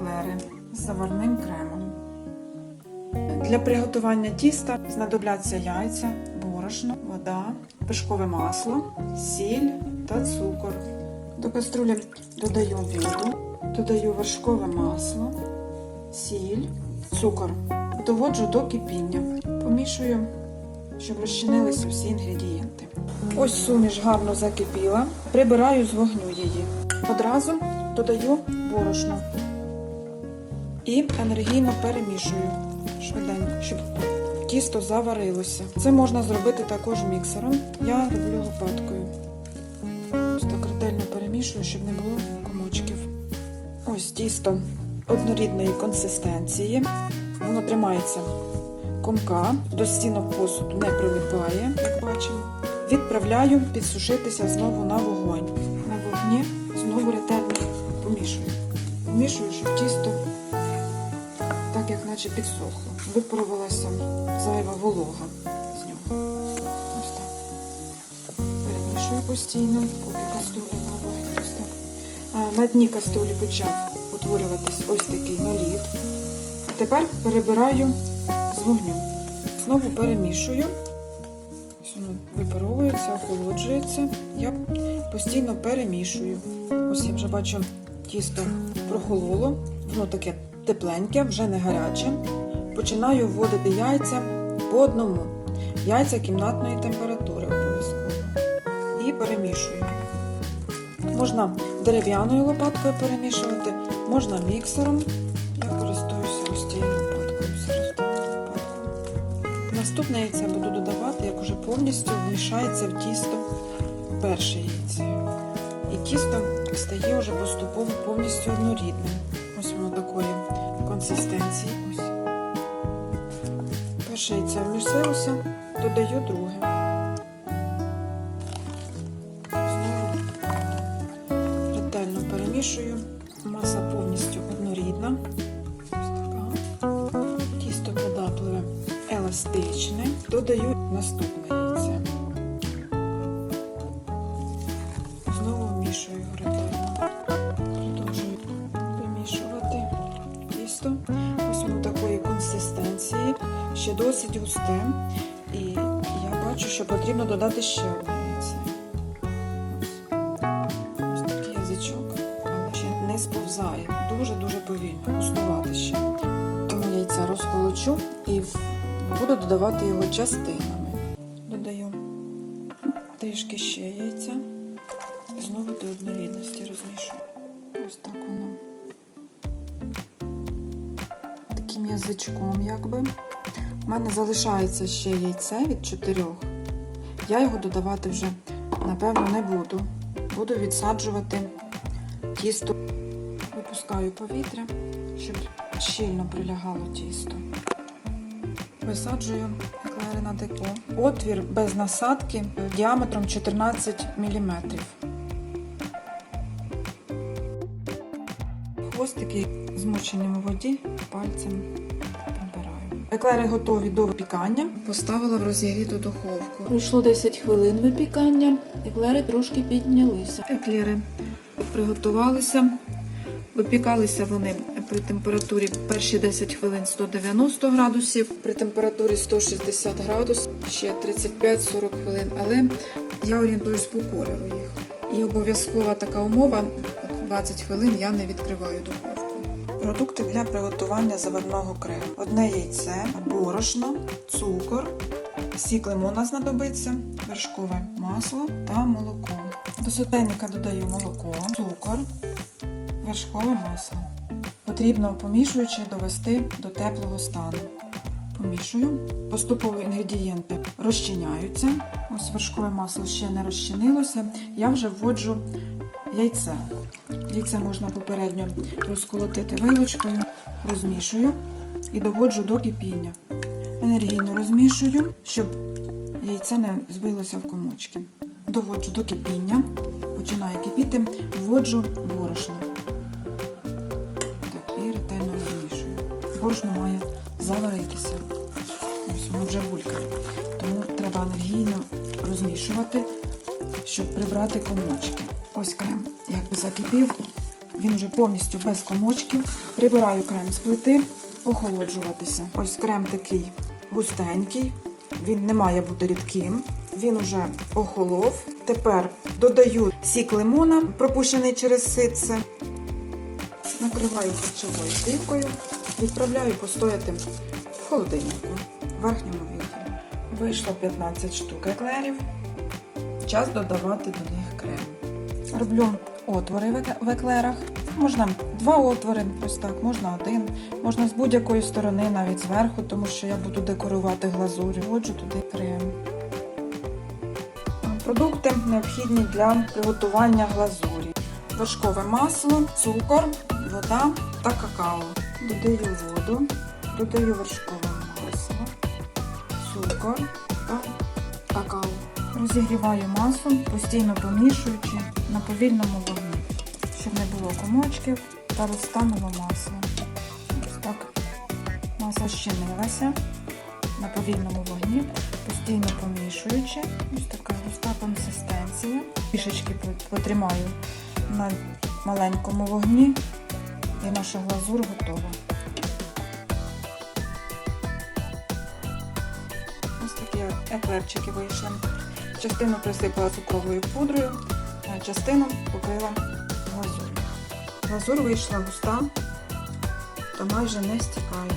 еклери з заварним кремом. Для приготування тіста знадобляться яйця, борошно, вода, пишкове масло, сіль та цукор. До каструлі додаю воду, додаю вершкове масло, сіль, цукор. Доводжу до кипіння. Помішую, щоб розчинилися всі інгредієнти. Ось суміш гарно закипіла. Прибираю з вогню її. Одразу додаю борошно і енергійно перемішую швиденько, щоб тісто заварилося. Це можна зробити також міксером. Я роблю лопаткою. Ось так ретельно перемішую, щоб не було комочків. Ось тісто однорідної консистенції. Воно тримається комка, до стінок посуду не прилипає, як бачимо. Відправляю підсушитися знову на вогонь. На вогні знову ретельно помішую. Помішую, щоб тісто наче підсохло. Випарувалася зайва волога з нього. Ось так. Перемішую постійно, поки кастрюля набагає. Ось На дні кастрюлі почав утворюватись ось такий наліт. Тепер перебираю з вогню. Знову перемішую. Ось воно випаровується, охолоджується. Я постійно перемішую. Ось я вже бачу, тісто прохололо, воно таке тепленьке, вже не гаряче. Починаю вводити яйця по одному. Яйця кімнатної температури обов'язково. І перемішую. Можна дерев'яною лопаткою перемішувати, можна міксером. Я користуюся ось цією лопаткою. Наступне яйце буду додавати, як уже повністю вмішається в тісто перше яйце. І тісто стає вже поступово повністю однорідним. Ось воно такої консистенції. Ось. Перше яйце додаю друге. Знову ретельно перемішую. Маса повністю однорідна. Ось така. Тісто податливе, еластичне. Додаю наступне тісто. Ось воно такої консистенції, ще досить густе. І я бачу, що потрібно додати ще одне яйце. Ось. Ось такий язичок, але ще не сповзає. Дуже-дуже повільно густувати ще. Тому яйця розколочу і буду додавати його частинами. Додаю трішки ще яйця. Знову до однорідності розмішую. Ось так воно. Таким язичком, якби. У мене залишається ще яйце від чотирьох. Я його додавати вже, напевно, не буду. Буду відсаджувати тісто. Випускаю повітря, щоб щільно прилягало тісто. Висаджую еклери на деко. Отвір без насадки діаметром 14 мм. Хвостики змочені у воді пальцем прибираю. Еклери готові до випікання. Поставила в розігріту духовку. Пройшло 10 хвилин випікання, еклери трошки піднялися. Еклери приготувалися. Випікалися вони при температурі перші 10 хвилин 190 градусів, при температурі 160 градусів ще 35-40 хвилин. Але я орієнтуюсь по кольору їх. І обов'язкова така умова 20 хвилин я не відкриваю духовку. Продукти для приготування заварного крему. Одне яйце, борошно, цукор, сік лимона знадобиться, вершкове масло та молоко. До сотейника додаю молоко, цукор, вершкове масло. Потрібно помішуючи довести до теплого стану. Помішую. Поступово інгредієнти розчиняються. Ось вершкове масло ще не розчинилося. Я вже вводжу яйце. Яйце можна попередньо розколотити вилочкою, розмішую і доводжу до кипіння. Енергійно розмішую, щоб яйце не збилося в комочки. Доводжу до кипіння, починає кипіти, вводжу борошно. Так, і ретельно розмішую. Борошно має заваритися. Ось воно вже булькає. Тому треба енергійно розмішувати, щоб прибрати комочки. Ось крем, якби закипів, Він вже повністю без комочків. Прибираю крем з плити, охолоджуватися. Ось крем такий густенький. Він не має бути рідким. Він уже охолов. Тепер додаю сік лимона, пропущений через ситце. Накриваю харчовою плівкою, відправляю постояти в холодильнику в верхньому відділі. Вийшло 15 штук еклерів. Час додавати до них крем. Роблю отвори в еклерах. Можна два отвори, ось так, можна один, можна з будь-якої сторони, навіть зверху, тому що я буду декорувати глазурю. Вводжу туди крем. Продукти необхідні для приготування глазурі. Вершкове масло, цукор, вода та какао. Додаю воду, додаю вершкове масло, цукор та какао. Розігріваю масу, постійно помішуючи на повільному вогні, щоб не було комочків та розтануло масло. Ось так маса щинилася на повільному вогні, постійно помішуючи. Ось така густа консистенція. Пішечки потримаю на маленькому вогні і наша глазур готова. Ось такі еклерчики вийшли. Частину присипала цукровою пудрою, частину покрила глазур'ю. Глазур вийшла густа та майже не стікає.